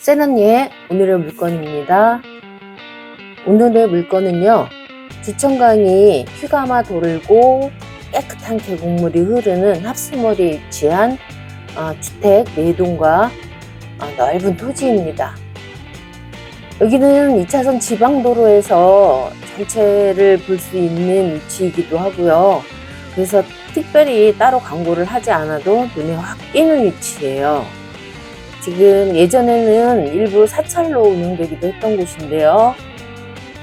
세너니의 오늘의 물건입니다. 오늘의 물건은요, 주천강이 휘감아 돌고 깨끗한 계곡물이 흐르는 합수머리에 위치한 어, 주택 4동과 어, 넓은 토지입니다. 여기는 2차선 지방도로에서 전체를 볼 수 있는 위치이기도 하고요. 그래서 특별히 따로 광고를 하지 않아도 눈에 확 띄는 위치예요. 지금 예전에는 일부 사찰로 운영되기도 했던 곳인데요.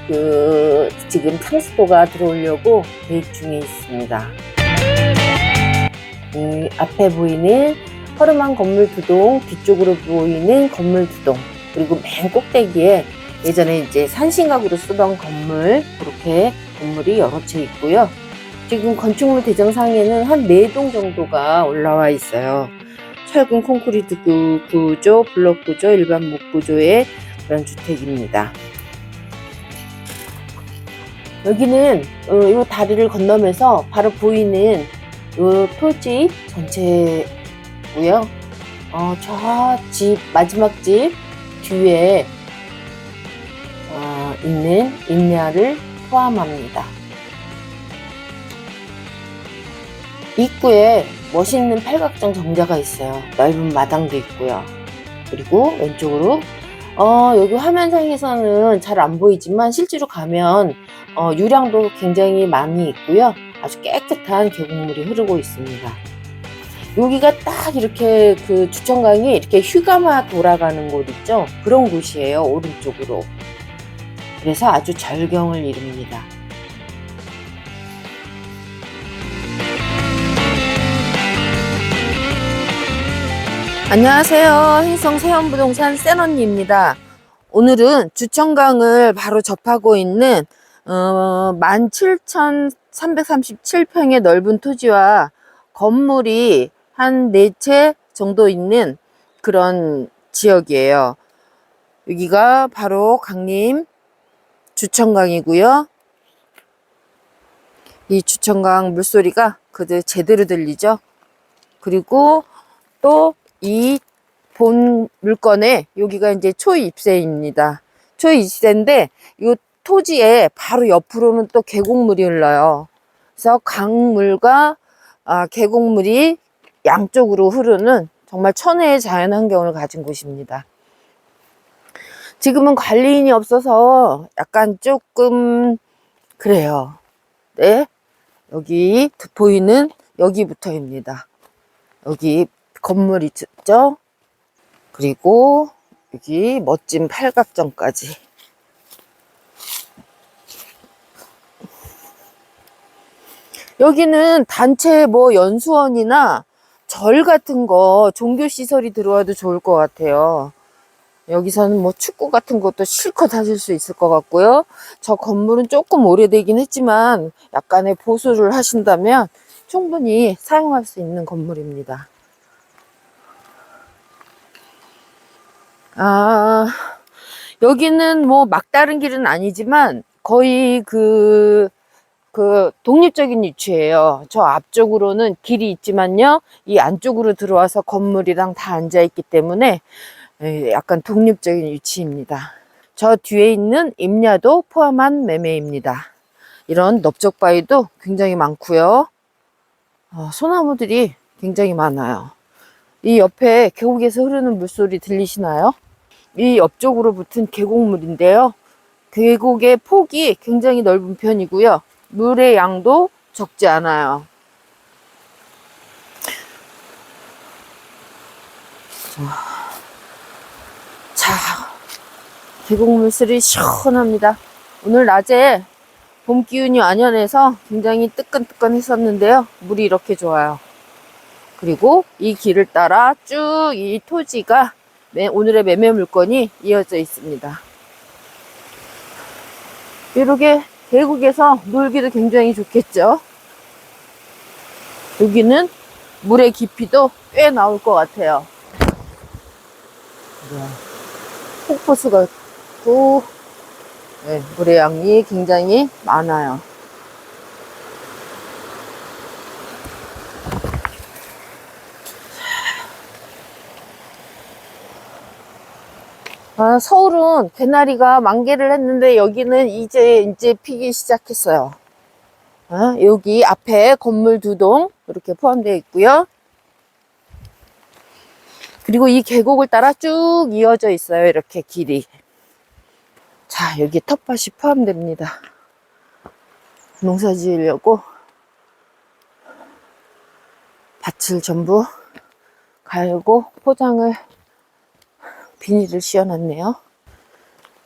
그 지금 상수도가 들어오려고 계획 중에 있습니다. 이 앞에 보이는 허름한 건물 두 동, 뒤쪽으로 보이는 건물 두 동, 그리고 맨 꼭대기에 예전에 이제 산신각으로 쓰던 건물, 그렇게 건물이 여러 채 있고요. 지금 건축물 대장상에는 한 네 동 정도가 올라와 있어요. 철근 콘크리트 구- 구조, 블록 구조, 일반 목 구조의 그런 주택입니다. 여기는 어, 이 다리를 건너면서 바로 보이는 이 토지 전체고요. 어, 저 집 마지막 집 뒤에 어, 있는 임야를 포함합니다. 입구에 멋있는 팔각정 정자가 있어요. 넓은 마당도 있고요. 그리고 왼쪽으로 어, 여기 화면 상에서는 잘 안 보이지만 실제로 가면 어, 유량도 굉장히 많이 있고요. 아주 깨끗한 계곡물이 흐르고 있습니다. 여기가 딱 이렇게 그 주천강이 이렇게 휴가마 돌아가는 곳 있죠? 그런 곳이에요. 오른쪽으로. 그래서 아주 절경을 이룹니다. 안녕하세요. 행성 세원부동산 센언니입니다. 오늘은 주천강을 바로 접하고 있는 어, 17,337평의 넓은 토지와 건물이 한 네 채 정도 있는 그런 지역이에요. 여기가 바로 강림 주천강이고요. 이 주천강 물소리가 그들 제대로 들리죠. 그리고 또 이 본 물건에 여기가 이제 초입세입니다. 초입세인데 이 토지에 바로 옆으로는 또 계곡물이 흘러요. 그래서 강물과 아, 계곡물이 양쪽으로 흐르는 정말 천혜의 자연 환경을 가진 곳입니다. 지금은 관리인이 없어서 약간 조금 그래요. 네. 여기 보이는 여기부터입니다. 여기 건물 있죠? 그리고 여기 멋진 팔각정까지. 여기는 단체 뭐 연수원이나 절 같은 거 종교 시설이 들어와도 좋을 것 같아요. 여기서는 뭐 축구 같은 것도 실컷 하실 수 있을 것 같고요. 저 건물은 조금 오래되긴 했지만 약간의 보수를 하신다면 충분히 사용할 수 있는 건물입니다. 아, 여기는 뭐 막다른 길은 아니지만 거의 그, 그 독립적인 위치예요. 저 앞쪽으로는 길이 있지만요. 이 안쪽으로 들어와서 건물이랑 다 앉아 있기 때문에 예, 약간 독립적인 위치입니다. 저 뒤에 있는 임야도 포함한 매매입니다. 이런 넓적바위도 굉장히 많고요. 어, 소나무들이 굉장히 많아요. 이 옆에 계곡에서 흐르는 물소리 들리시나요? 이 옆쪽으로 붙은 계곡물인데요. 계곡의 폭이 굉장히 넓은 편이고요. 물의 양도 적지 않아요. 자, 계곡물 소리 시원합니다. 오늘 낮에 봄 기운이 완연해서 굉장히 뜨끈뜨끈 했었는데요. 물이 이렇게 좋아요. 그리고 이 길을 따라 쭉 이 토지가 매- 오늘의 매매 물건이 이어져 있습니다. 이렇게 계곡에서 놀기도 굉장히 좋겠죠. 여기는 물의 깊이도 꽤 나올 것 같아요. 폭포수가 있고 네, 물의 양이 굉장히 많아요. 아, 서울은 개나리가 만개를 했는데 여기는 이제 이제 피기 시작했어요. 아, 여기 앞에 건물 두 동 이렇게 포함되어 있고요. 그리고 이 계곡을 따라 쭉 이어져 있어요. 이렇게 길이. 자, 여기 텃밭이 포함됩니다. 농사 지으려고 밭을 전부 갈고 포장을 비닐을 씌워놨네요.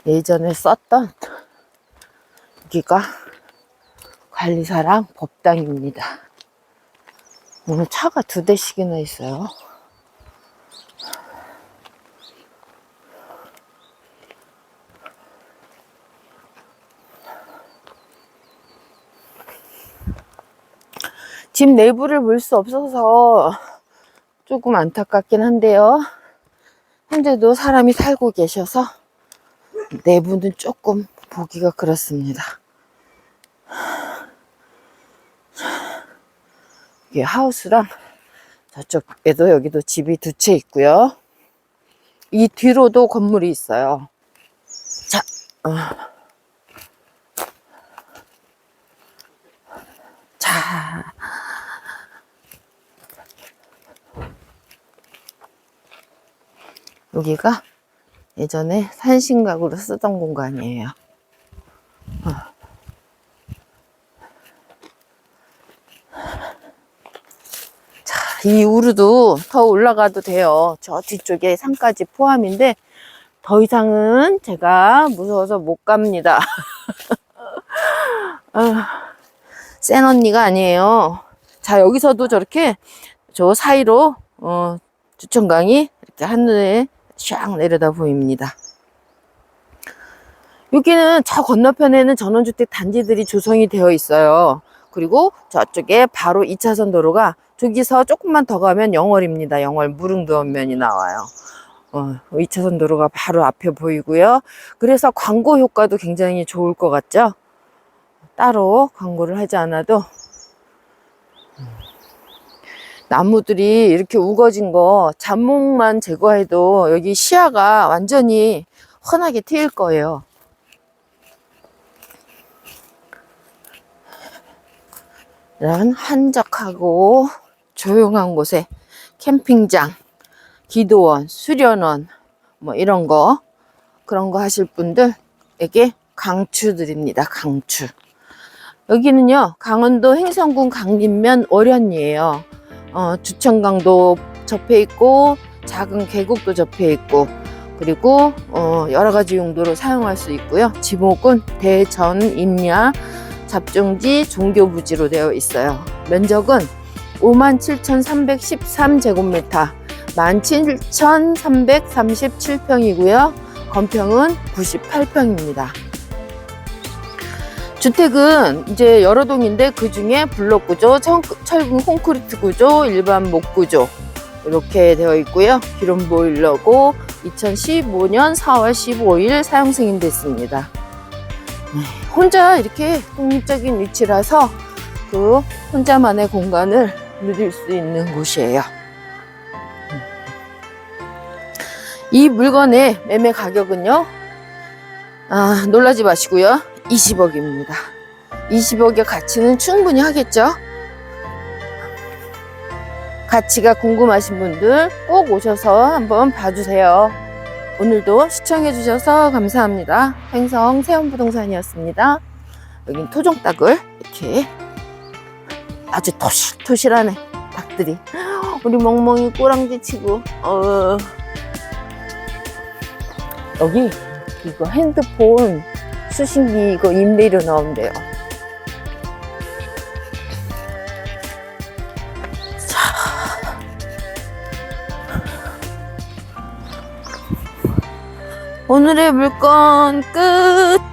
예전에 썼던 여기가 관리사랑 법당입니다. 오늘 차가 두 대씩이나 있어요. 집 내부를 볼 수 없어서 조금 안타깝긴 한데요. 현재도 사람이 살고 계셔서 내부는 조금 보기가 그렇습니다. 이게 하우스랑 저쪽에도 여기도 집이 두 채 있고요. 이 뒤로도 건물이 있어요. 자, 어. 자, 여기가 예전에 산신각으로 쓰던 공간이에요. 어. 자, 이 우르도 더 올라가도 돼요. 저 뒤쪽에 산까지 포함인데 더 이상은 제가 무서워서 못 갑니다. 아, 센 언니가 아니에요. 자, 여기서도 저렇게 저 사이로 어, 주천강이 이렇게 하늘에 쫙 내려다 보입니다. 여기는 저 건너편에는 전원주택 단지들이 조성이 되어 있어요. 그리고 저쪽에 바로 2차선 도로가 저기서 조금만 더 가면 영월입니다. 영월 무릉도원면이 나와요. 어, 2차선 도로가 바로 앞에 보이고요. 그래서 광고 효과도 굉장히 좋을 것 같죠? 따로 광고를 하지 않아도 나무들이 이렇게 우거진 거 잡목만 제거해도 여기 시야가 완전히 환하게 트일 거예요. 이런 한적하고 조용한 곳에 캠핑장, 기도원, 수련원 뭐 이런 거 그런 거 하실 분들에게 강추 드립니다. 강추. 여기는요 강원도 횡성군 강림면 월현이에요. 어, 주천강도 접해 있고 작은 계곡도 접해 있고 그리고 어, 여러 가지 용도로 사용할 수 있고요. 지목은 대전 임야 잡종지 종교 부지로 되어 있어요. 면적은 57,313제곱미터, 17,337평이고요. 건평은 98평입니다. 주택은 이제 여러 동인데 그 중에 블록 구조, 청- 철근 콘크리트 구조, 일반 목 구조 이렇게 되어 있고요. 기름 보일러고 2015년 4월 15일 사용 승인됐습니다. 네, 혼자 이렇게 독립적인 위치라서 그 혼자만의 공간을 누릴 수 있는 곳이에요. 이 물건의 매매 가격은요, 아, 놀라지 마시고요. 20억입니다. 20억의 가치는 충분히 하겠죠? 가치가 궁금하신 분들 꼭 오셔서 한번 봐주세요. 오늘도 시청해주셔서 감사합니다. 횡성 세원부동산이었습니다. 여긴 토종닭을 이렇게 아주 토실토실하네 닭들이 우리 멍멍이 꼬랑지 치고 어 여기 이거 핸드폰 수신기 이거 임대료 나온대요. 자. 오늘의 물건 끝!